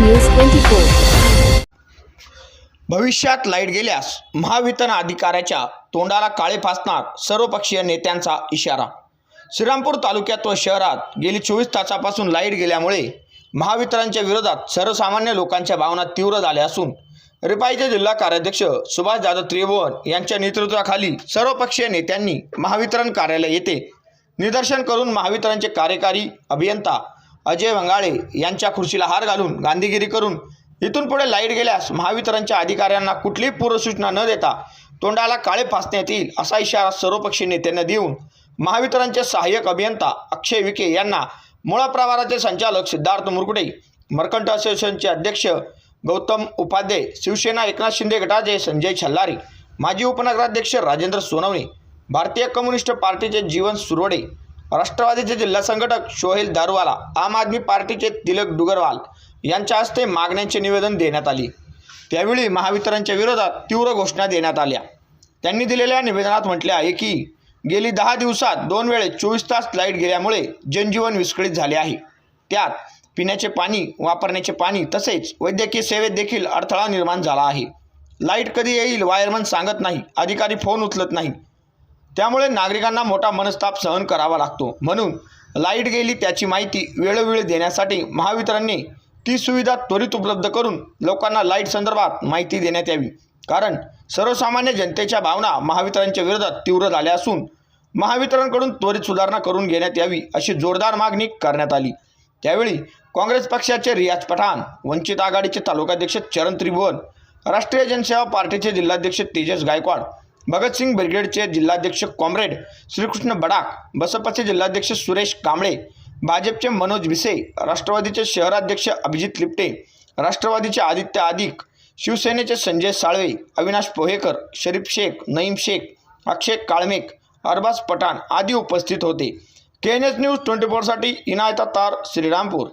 News twenty four भविष्यात light गेल्यास महावितरण अधिकाऱ्याच्या तोंडाला काळे फासणार सर्वपक्षीय नेत्यांचा इशारा. श्रीरामपूर तालुक्यात व शहरात गेली चोवीस तासापासून लाइट गेल्यामुळे महावितरणच्या विरोधात सर्वसामान्य लोकांच्या भावना तीव्र झाल्या असून रिपाईचे जिल्हा कार्याध्यक्ष सुभाष जाधव त्रिभुवन यांच्या नेतृत्वाखाली सर्वपक्षीय नेत्यांनी महावितरण कार्यालय येथे निदर्शन करून महावितरणचे कार्यकारी अभियंता अजय वंगाळे यांच्या खुर्चीला हार घालून गांधीगिरी करून इथून पुढे लाइट गेल्यास महावितरणच्या अधिकाऱ्यांना कुठलीही पूर्वसूचना न देता तोंडाला काळे फासण्यात येईल असा इशारा सर्वपक्षीय नेत्यांना देऊन महावितरणचे सहाय्यक अभियंता अक्षय विखे यांना मुळा प्रवाराचे संचालक सिद्धार्थ मुरकुटे मर्कंट असोसिएशनचे अध्यक्ष गौतम उपाध्ये शिवसेना एकनाथ शिंदे गटाचे संजय छल्लारी माजी उपनगराध्यक्ष राजेंद्र सोनवणे भारतीय कम्युनिस्ट पार्टीचे जीवन सुरवडे राष्ट्रवादीचे जिल्हा संघटक शोहेल दारुवाला आम आदमी पार्टीचे तिलक डुगरवाल यांच्या हस्ते मागण्यांचे निवेदन देण्यात आले. त्यावेळी महावितरणच्या विरोधात तीव्र घोषणा देण्यात आल्या. त्यांनी दिलेल्या निवेदनात म्हटले आहे की गेली दहा दिवसात दोन वेळे चोवीस तास लाइट गेल्यामुळे जनजीवन विस्कळीत झाले आहे. त्यात पिण्याचे पाणी वापरण्याचे पाणी तसेच वैद्यकीय सेवेत देखील अडथळा निर्माण झाला आहे. लाइट कधी येईल वायरमन सांगत नाही. अधिकारी फोन उचलत नाही त्यामुळे नागरिकांना मोठा मनस्ताप सहन करावा लागतो. म्हणून लाइट गेली त्याची माहिती वेळोवेळी देण्यासाठी महावितरणने ती सुविधा त्वरित उपलब्ध करून लोकांना लाइट संदर्भात माहिती देण्यात यावी. कारण सर्वसामान्य जनतेच्या भावना महावितरणच्या विरोधात तीव्र झाल्या असून महावितरणकडून त्वरित सुधारणा करून घेण्यात यावी अशी जोरदार मागणी करण्यात आली. त्यावेळी काँग्रेस पक्षाचे रियाज पठाण वंचित आघाडीचे तालुकाध्यक्ष चरण त्रिभुवन राष्ट्रीय जनसेवा पार्टीचे जिल्हाध्यक्ष तेजस गायकवाड भगतसिंग ब्रिगेडचे जिल्हाध्यक्ष कॉम्रेड श्रीकृष्ण बडाक बसपाचे जिल्हाध्यक्ष सुरेश कांबळे भाजपचे मनोज विसे राष्ट्रवादीचे शहराध्यक्ष अभिजित लिप्टे राष्ट्रवादीचे आदित्य आदिक शिवसेनेचे संजय साळवे अविनाश पोहेकर शरीफ शेख नईम शेख अक्षय काळमेक अरबाज पठाण आदी उपस्थित होते. K N S news twenty फोरसाठी इनायता तार श्रीरामपूर.